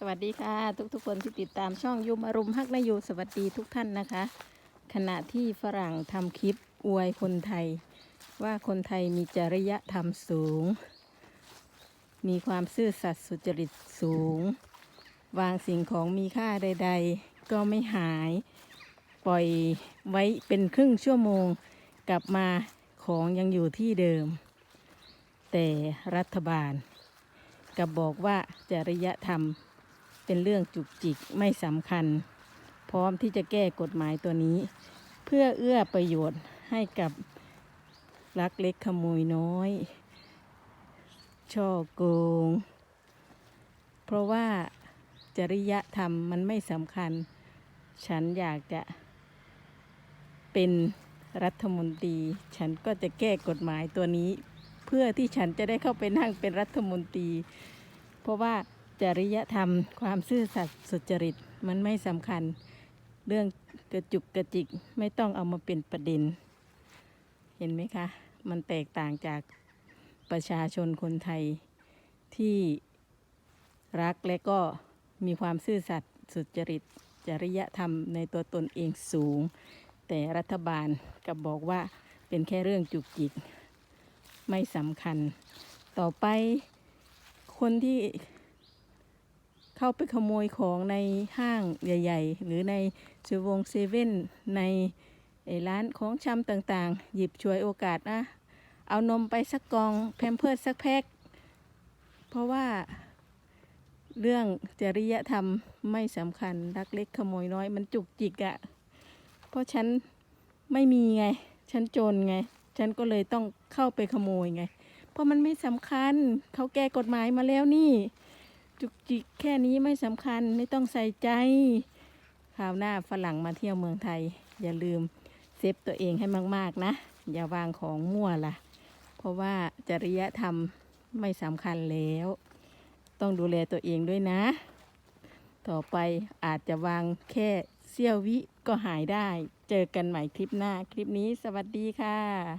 สวัสดีค่ะ ทุกๆคนที่ติดตามช่องยุมอรุมฮักนายูสวัสดีทุกท่านนะคะ ขณะที่ฝรั่งทำคลิปอวยคนไทย ว่าคนไทยมีจริยธรรมสูง มีความซื่อสัตย์สุจริตสูง วางสิ่งของมีค่าใด ๆ ก็ไม่หาย ปล่อยไว้เป็นครึ่งชั่วโมง กลับมาของยังอยู่ที่เดิม แต่รัฐบาลกลับบอกว่าจริยธรรม เป็นเรื่องจุกจิกไม่สำคัญ พร้อมที่จะแก้กฎหมายตัวนี้ เพื่อเอื้อประโยชน์ให้กับลักเล็กขโมยน้อย ช่อโกง เพราะว่าจริยธรรมมันไม่สำคัญ ฉันอยากจะเป็นรัฐมนตรี ฉันก็จะแก้กฎหมายตัวนี้ เพื่อที่ฉันจะได้เข้าไปนั่งเป็นรัฐมนตรี เพราะว่า จริยธรรม ความซื่อสัตย์สุจริตมันไม่สำคัญ เรื่องกระจุกกระจิกไม่ต้องเอามาเป็นประเด็น เห็นไหมคะ มันแตกต่างจากประชาชนคนไทยที่รักและก็มีความซื่อสัตย์สุจริต จริยธรรมในตัวตนเองสูง แต่รัฐบาลกลับบอกว่าเป็นแค่เรื่องจุกจิก ไม่สำคัญ ต่อไปคนที่ เข้าไปขโมยของในห้างใหญ่ ๆ หรือในซูวงเซเว่นในร้านของชำต่างๆ หยิบฉวยโอกาสนะ เอานมไปสักกองแพมเพิร์สสักแพ็คเพราะว่าเรื่องจริยธรรมไม่สำคัญรักเล็กขโมยน้อยมันจุกจิกอะ่ะเพราะฉันไม่มีไง ฉันจนไง ฉันก็เลยต้องเข้าไปขโมยไง เพราะมันไม่สำคัญเขาแก้กฎหมายมาแล้วนี่ จุกจิกแค่นี้ไม่สำคัญไม่ต้องใส่ใจคราวหน้าฝรั่งมาเที่ยวเมืองไทย อย่าลืมเซฟตัวเองให้มาก ๆ นะ อย่าวางของมั่วล่ะ เพราะว่าจริยธรรมไม่สำคัญแล้ว ต้องดูแลตัวเองด้วยนะ ต่อไปอาจจะวางแค่เสี้ยววิก็หายได้ เจอกันใหม่คลิปหน้า คลิปนี้สวัสดีค่ะ